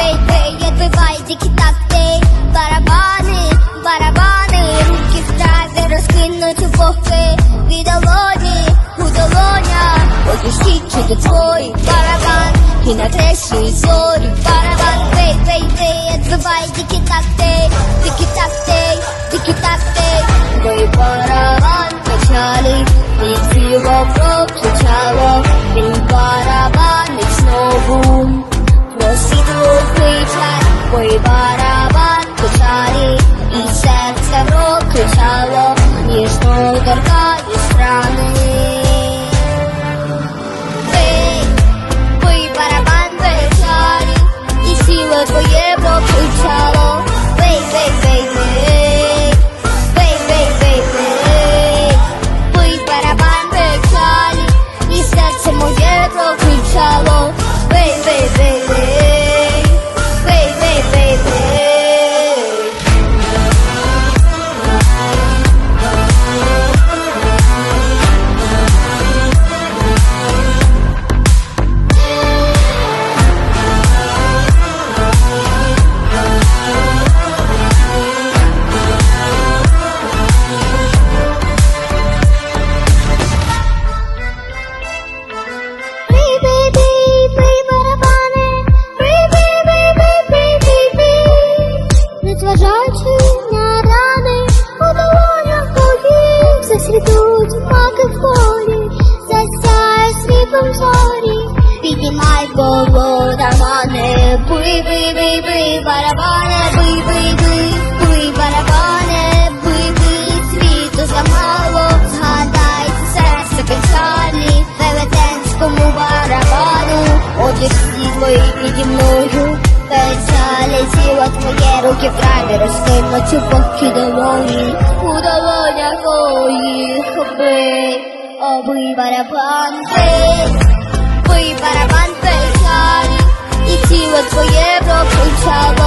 бей, бей, відбивай так бей барабани, барабани, руки вправи розкинуть у боки. Від долоні, у долоня, Одніщіть чи до твої. Барабан, і на трешлі зорі. Барабан, бей, бей, бей, відбивай так бей, тики так бей, тики так Перший барабан кучалі, і серце в рот кричало, ніжно торкає страни. Піднімай голову романи, бий, бий, бий, бий, барабани, бий, бий, бий, бий, барабани, бий, бий, світу замало, згадай серце печалі, велетенському барабану, одяг світлої піді мною, печалі тіло твоє, руки в траві розкинуті поки долоні, у долонях твоїх бий, обий барабан, бий, бий барабан печалі, і тіло твоє прокричало, бей, бей, бей,